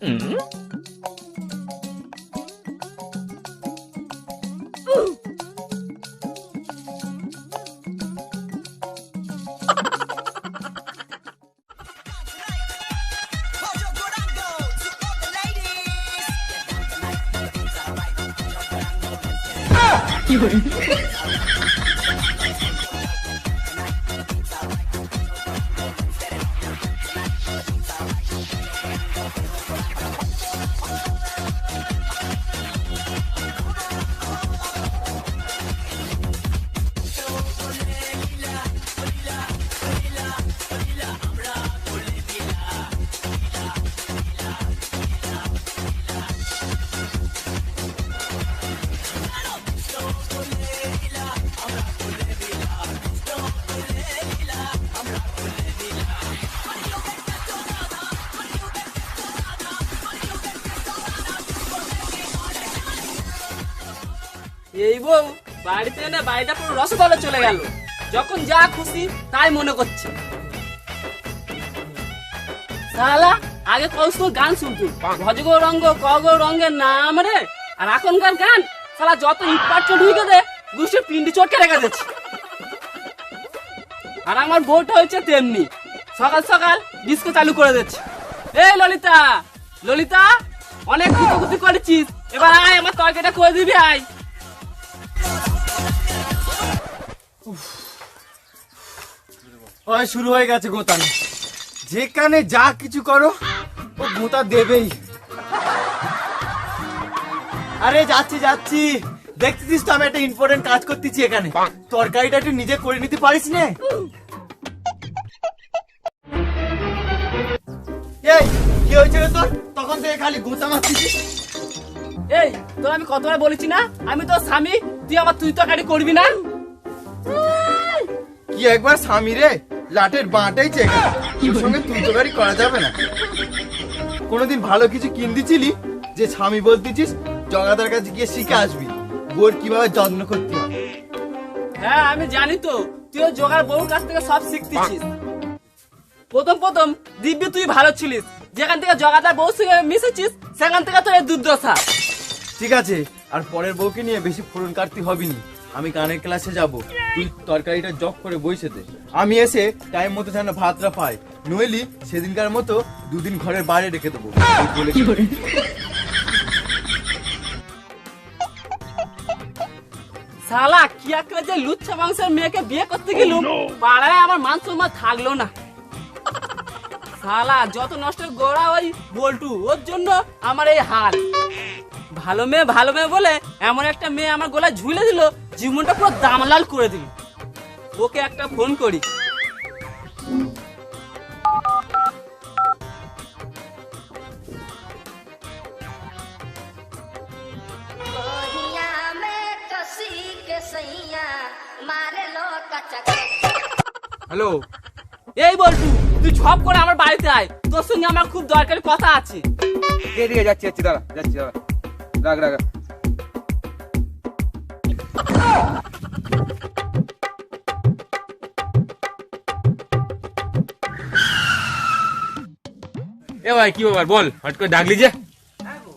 嗯。哦。哈！人。এই বউ বাড়িতে এনে বাড়িটা পুরো রসগোল্লা চলে গেল। যখন যা খুশি তাই মনে করছে। সালা আগে কৌশল গান শুনতুম ভজগ রঙ্গ কগ রঙ্গের নাম রে। আর এখনকার গান সালা যত ইটপাট ঢুকে দে গুষ্টি পিন্ডি চটকে রেখে দিচ্ছে আর আমার বউটা হচ্ছে তেমনি। সকাল সকাল ডিস্কো চালু করে দিচ্ছে এই ললিতা ললিতা, অনেক কুতুকুতি করেছিস। এবার আয়, আমার তরকারিটা করে দিবি, আয়। ওই শুরু হয়ে গেছে গোতানো। যেখানে যা কিছু করো, ও গোতা দেবেই। আরে, যাচ্ছি যাচ্ছি। দেখতেছিস তো আমি একটা ইম্পর্টেন্ট কাজ করতেছি এখানে। তরকারিটা একটু নিজে করে নিতে পারিস না? এই, কি হয়েছে তোর? তখন থেকে খালি গোতা মারছিস এই, তোর আমি কতবার বলেছি না? আমি তোর স্বামী, তুই আমার তুই তো গাড়ি করবি না? কি একবার স্বামী রে? লাটের বাঁটাই চেখা তোর সঙ্গে তুই তো করা যাবে না। কোনোদিন ভালো কিছু কিনতেছিলি? যে স্বামী বলতেছিস জগাদার কাছে গিয়ে শিখে আসবি। বোর কীভাবে যত্ন করতে হয়। হ্যাঁ আমি জানি তো। তুইও জোগাড় বউর কাছ থেকে সব শিখতেছিস। প্রথম প্রথম দিব্যি তুই ভালো ছিলিস। যেখান থেকে জগাদার বউ সঙ্গে মিশেছিস সেখান থেকে তোর দুর্দশা। ঠিক আছে আর পরের বউকে নিয়ে বেশি ফোরন কাটতে হবিনি আমি গানের ক্লাসে যাব। তুই তরকারিটা জগ করে বইসে দে। আমি এসে টাইম মতো যেন ভাতটা পাই। নইলি সেদিনকার মতো দুদিন ঘরের বাইরে রেখে দেবো। শালা কি একটা যে লুচ্ছা বংশের মেয়েকে বিয়ে করতে গেলুম? পাড়ায় আমার মান সম্মান থাকল না। শালা যত নষ্ট গোড়া ওই বল্টু ওর জন্য আমার এই হাল। ভালো মেয়ে ভালো মেয়ে বলে এমন একটা মেয়ে আমার গলায় ঝুলে দিল জীবনটা পুরো দামলাল করে দিল ওকে একটা ফোন করি। হ্যালো। এই বলটু তুই ঝপ করে আমার বাড়িতে আয়। তোর সঙ্গে আমার খুব দরকারি কথা আছে। যাচ্ছি যাচ্ছি দাঁড়া যাচ্ছি দাঁড়া। রাখ রাখ। এ ভাই কি ব্যাপার? বল হট করে ডাকলি যে।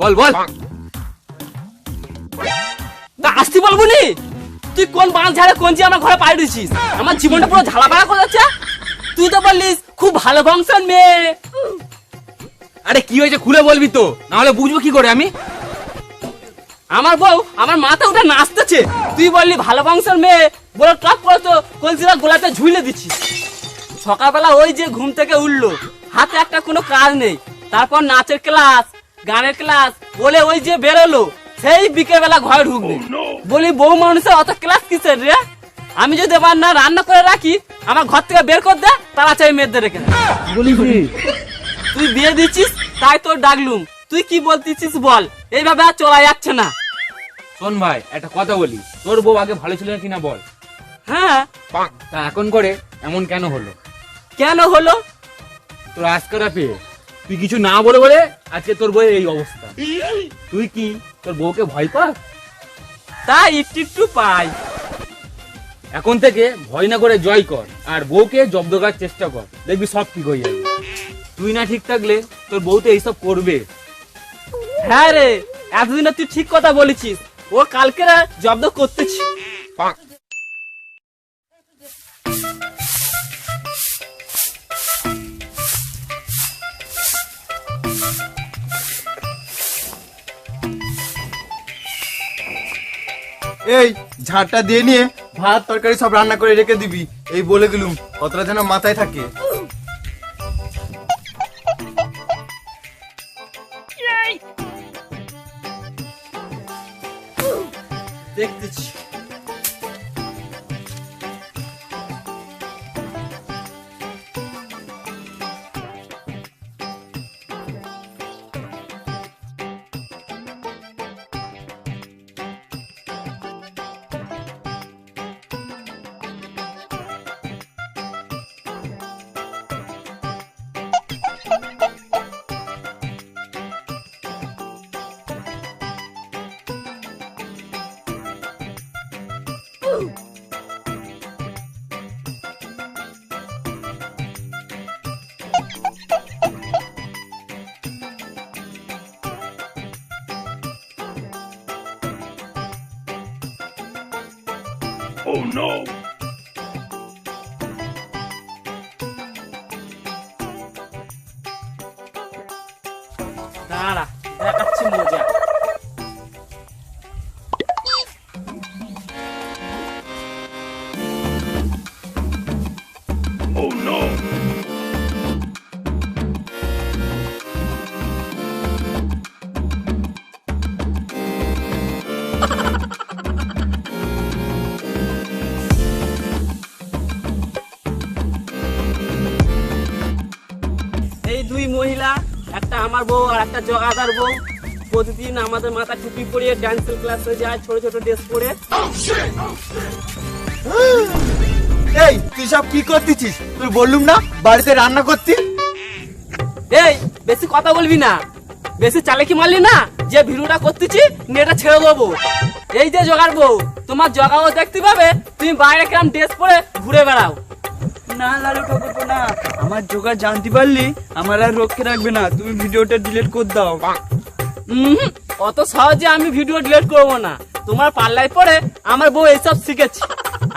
বল বল। তা আসতে বলব নি? তুই কোন বাঁশ ঝাড়ে কোন যে আমার ঘরে পাই দিছিস? আমার জীবনটা পুরো ঝালাপালা করে যাচ্ছে তুই তো বললিস খুব ভালো বংশের মেয়ে। আরে কি হয়েছে খুলে বলবি তো? না হলে বুঝব কি করে আমি? আমার বউ আমার মাথা উঠে নাচতেছে। তুই বললি ভালো বংশের মেয়ে বলে টপ করতো কলসিরা গোলাতে ঝুলে দিচ্ছিস সকালবেলা ওই যে ঘুম থেকে উঠল হাতে একটা কোনো কাজ নেই। তারপর নাচের ক্লাস গানের ক্লাস বলে ওই যে বেরোলো সেই বিকেলবেলা ঘরে ঢুকবে। বলি বউ মানুষের অত ক্লাস কিসের রে? আমি যদি এবার না রান্না করে রাখি আমার ঘর থেকে বের করে দে তারা চাই মেয়েদের রেখে দে। তুই বিয়ে দিচ্ছিস তাই তোর ডাকলুম। তুই কি বলতেছিস বল? এইভাবে আর চলা যাচ্ছে না। শোন ভাই একটা কথা বলি। তোর বউ আগে ভালো ছিল কিনা বল? হ্যাঁ। তা এখন করে এমন কেন হলো? কেন হলো? তোর আজকারা পেয়ে তুই কিছু না বলে বলে আজকে তোর বউয়ের এই অবস্থা। তুই কি তোর বউকে ভয় পাস? তা একটু একটু পাই। এখন থেকে ভয় না করে জয় কর আর বউকে জব্দ করার চেষ্টা কর। দেখবি সব ঠিক হয়ে যাবে। তুই না ঠিক থাকলে তোর বউ তো এইসব করবে। হ্যাঁ রে এতদিনে তুই ঠিক কথা বলেছিস। ও কালকে জব্দ করতেছি। এই ঝাড়টা দিয়ে নিয়ে ভাত তরকারি সব রান্না করে রেখে দিবি। এই বলে দিলুম কতটা যেন মাথায় থাকে। Take the দেখতেছি দাঁড়া দেখাচ্ছি মজা। আমার বউ আর একটা জগাদার বউ প্রতিদিন আমাদের মাথা টুপি পরিয়ে ড্যান্সের ক্লাসে যায় ছোট ছোট ড্রেস পরে। এই তুই সব কি করতেছিস? তুই বললুম না বাড়িতে রান্না করতি? এই বেশি কথা বলবি না। বেশি চালাকি মারলি না যে ভিডিওটা করতেছি নেটা ছেড়ে দেবো। এই যে জগার বউ তোমার জগাও দেখতে পাবে তুমি বাইরে কিরম ড্রেস পরে ঘুরে বেড়াও। না লালু ঠাকুর না। আমার জোগাড় জানতে পারলি আমার আর রক্ষে রাখবে না। তুমি ভিডিওটা ডিলিট করে দাও। অত সহজে আমি ভিডিও ডিলিট করব না। তোমার পাল্লায় পরে আমার বউ এইসব শিখেছে।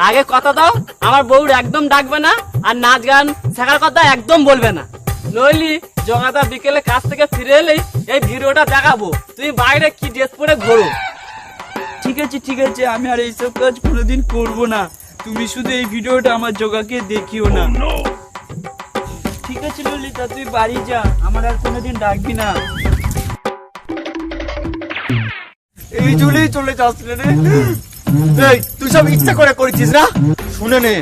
আগে কথা দাও আমার বউর একদম ডাকবে না আর নাচ গান শেখার কথা একদম বলবে না। নইলি জগাদা বিকেলে কাজ থেকে ফিরে এলেই এই ভিডিওটা দেখাবো। তুমি বাইরে কি ড্রেস পরে ঘোরো? ঠিক আছে ঠিক আছে আমি আর এইসব কাজ কোনোদিন করব না। তুমি শুধু এই ভিডিওটা আমার জোগাকে দেখিও না। ঠিক আছে ললিতা তুই বাড়ি যা আমার আর কোনোদিন ডাকবি না। এই চলেই চলে যাস রে। এই তুই সব ইচ্ছা করে করেছিস না? শুনে নে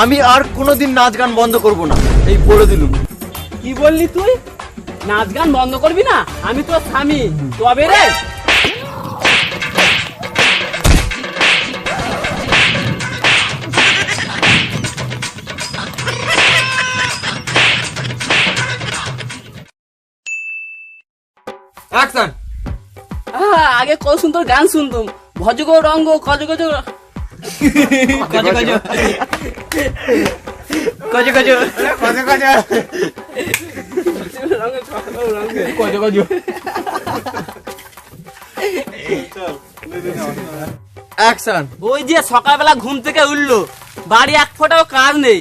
আমি আর কোনোদিন নাচ গান বন্ধ করব না। এই বলে দিলুম। কি বললি তুই? নাচ গান বন্ধ করবি না? আমি তোর স্বামী। তবে রে অ্যাকশন আগে কত সুন্দর গান শুনতাম। ভজগ রঙ্গ কজ কজ। কাজে কাজে। কাজে কাজে। কাজে কাজে। কজ কজ। অ্যাকশন ওই যে সকালবেলা ঘুম থেকে উঠল। বাড়ি এক ফোঁটাও কাজ নেই।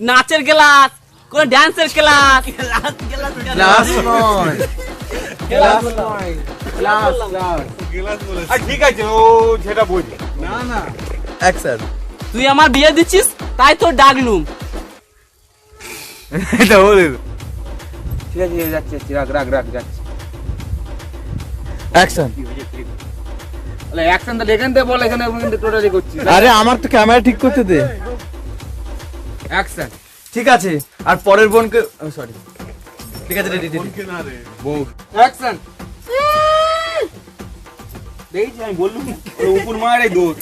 নাচের ক্লাস কোন ড্যান্সের ক্লাস ক্লাস নয় আর ঠিক আছে ও যেটা বোঝে। অ্যাকশন তুই আমার বিয়ে দিচ্ছিস তাই তোর ডাকলুম এটা বলে ঠিক আছে যাচ্ছে রাখ রাখ রাখ যাচ্ছে। অ্যাকশন তাহলে অ্যাকশনটা এখান থেকে বল এখানে কিন্তু টোটালি করছিস। আরে আমার তো ক্যামেরা ঠিক করতে দে। অ্যাকশন ঠিক আছে আর পরের বোনকে সরি ঠিক আছে রেডি রেডি বউ। অ্যাকশন দেখছি আমি বললুম উপর মারে দৌড়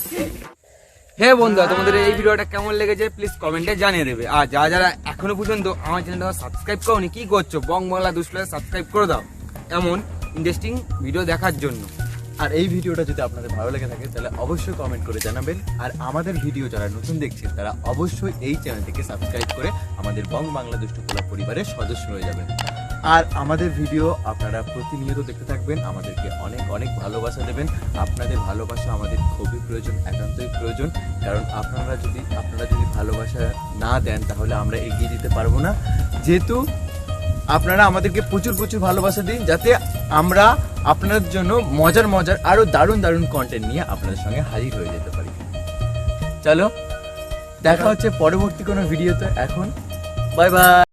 হে বন্ধু তোমাদের এই ভিডিওটা কেমন লেগেছে প্লিজ কমেন্টে জানিয়ে দেবে। আর যারা যারা এখনও পর্যন্ত আমার চ্যানেলটা সাবস্ক্রাইব করোনি কি করছ? বং বাংলা দুষ্প্লে সাবস্ক্রাইব করে দাও। এমন ইন্টারেস্টিং ভিডিও দেখার জন্য। আর এই ভিডিওটা যদি আপনাদের ভালো লেগে থাকে তাহলে অবশ্যই কমেন্ট করে জানাবেন। আর আমাদের ভিডিও যারা নতুন দেখছেন তারা অবশ্যই এই চ্যানেলটিকে সাবস্ক্রাইব করে আমাদের বং বাংলা দুষ্টু পরিবারের সদস্য হয়ে যাবেন। আর আমাদের ভিডিও আপনারা প্রতিনিয়ত দেখতে থাকবেন। আমাদেরকে অনেক অনেক ভালোবাসা দেবেন। আপনাদের ভালোবাসা আমাদের খুবই প্রয়োজন, একান্তই প্রয়োজন। কারণ আপনারা যদি আপনারা যদি ভালোবাসা না দেন, তাহলে আমরা এগিয়ে যেতে পারব না। যেহেতু আপনারা আমাদেরকে প্রচুর প্রচুর ভালোবাসা দিন, যাতে আমরা আপনার জন্য মজার মজার আরও দারুণ দারুণ কন্টেন্ট নিয়ে আপনাদের সঙ্গে হাজির হয়ে যেতে পারি। চলো, দেখা হচ্ছে পরবর্তী কোনো ভিডিওতে এখন বাই বাই